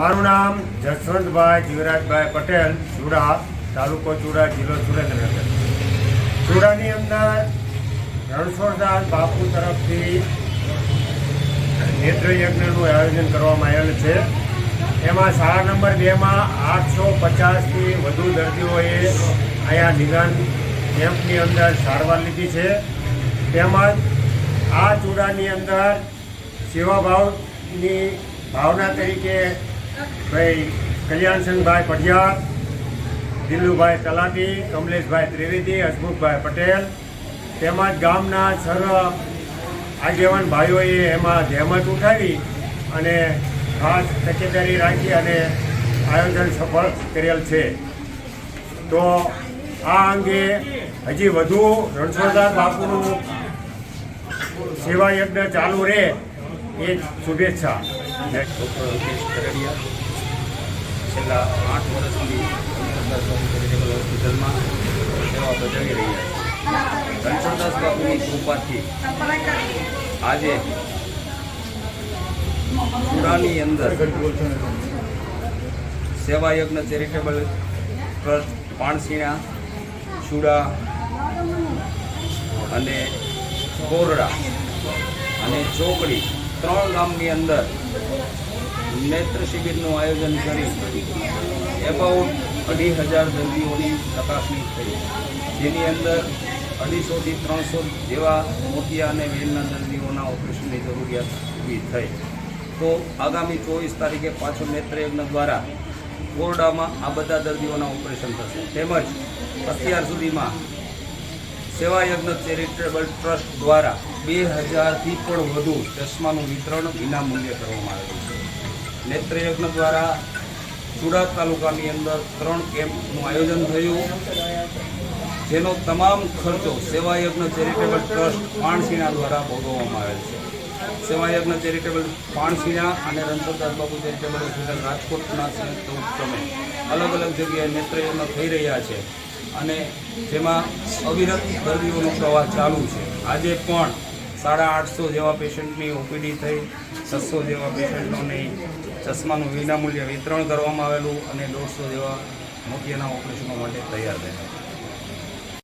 મારું નામ જસવંતભાઈ જીવરાજભાઈ પટેલ ચુડા તાલુકો ચુડા જિલ્લો સુરેન્દ્રનગર. ચુડાની અંદર રણછોડદાસ બાપુ તરફથી નેત્ર યજ્ઞનું આયોજન કરવામાં આવેલ છે. એમાં શાળા નંબર બેમાં આઠસો પચાસથી વધુ દર્દીઓએ અહીંયા નિદાન કેમ્પની અંદર સારવાર લીધી છે. તેમજ આ ચૂડાની અંદર સેવાભાવની ભાવના તરીકે ભાઈ કલ્યાણસિંહભાઈ પઢિયાર, દિલ્લુભાઈ તલાટી, કમલેશભાઈ ત્રિવેદી, હસમુખભાઈ પટેલ તેમજ ગામના સર્વ આગેવાન ભાઈઓએ એમાં જહેમત ઉઠાવી અને ખાસ તકેદારી રાખી અને આયોજન સફળ કરેલ છે. તો આ અંગે હજી વધુ રણછોડદાસ બાપુનું સેવા યજ્ઞ ચાલુ રહે એ શુભેચ્છા. ડૉક્ટર અલ્પેશ કરડિયા છેલ્લા આઠ વર્ષથી બાપુ ચેરિટેબલ હોસ્પિટલમાં સેવા બજાવી રહ્યા છે. રણછોડદાસ બાપુની કૃપાથી આજે ચૂડાની અંદર સેવા યજ્ઞ ચેરિટેબલ ટ્રસ્ટ, પાણસીણા, ચૂડા અને કોરડા અને ચોકડી ત્રણ ગામની અંદર નેત્ર શિબિરનું આયોજન કરી એબાઉટ અઢી હજાર દર્દીઓની ચકાસણી થઈ. જેની અંદર અઢીસોથી ત્રણસો જેવા મોતિયા અને વેલના દર્દીઓના ઓપરેશનની જરૂરિયાત ઊભી થઈ. તો આગામી ચોવીસ તારીખે પાછો નેત્રયજ્ઞ દ્વારા કોરડામાં આ બધા દર્દીઓના ઓપરેશન થશે. તેમજ અત્યાર સુધીમાં સેવા યજ્ઞ ચેરિટેબલ ટ્રસ્ટ દ્વારા બે હજારથી પણ વધુ ચશ્માનું વિતરણ વિના મૂલ્યે કરવામાં આવેલું છે. નેત્રયજ્ઞ દ્વારા સુરત તાલુકાની અંદર ત્રણ કેમ્પનું આયોજન થયું. જેનો તમામ ખર્ચો સેવા યજ્ઞ ચેરિટેબલ ટ્રસ્ટ પાણસીણા દ્વારા ભોગવવામાં આવેલ છે. સેવા યજ્ઞ ચેરિટેબલ પાણસીણા અને રણછોડદાસ બાબુ ચેરિટેબલ હોસ્પિટલ રાજકોટના સંયુક્ત ઉપક્રમે અલગ અલગ જગ્યાએ નેત્રયજ્ઞ થઈ રહ્યા છે. અને જેમાં અવિરત દર્દીઓનો પ્રવાહ ચાલુ છે. આજે પણ સાડા આઠસો જેવા પેશન્ટની ઓપીડી થઈ, છસો જેવા પેશન્ટોને ચશ્માનું વિનામૂલ્ય વિતરણ કરવામાં આવેલું અને દોઢસો જેવા મોતિયાના ઓપરેશનો માટે તૈયાર થયા.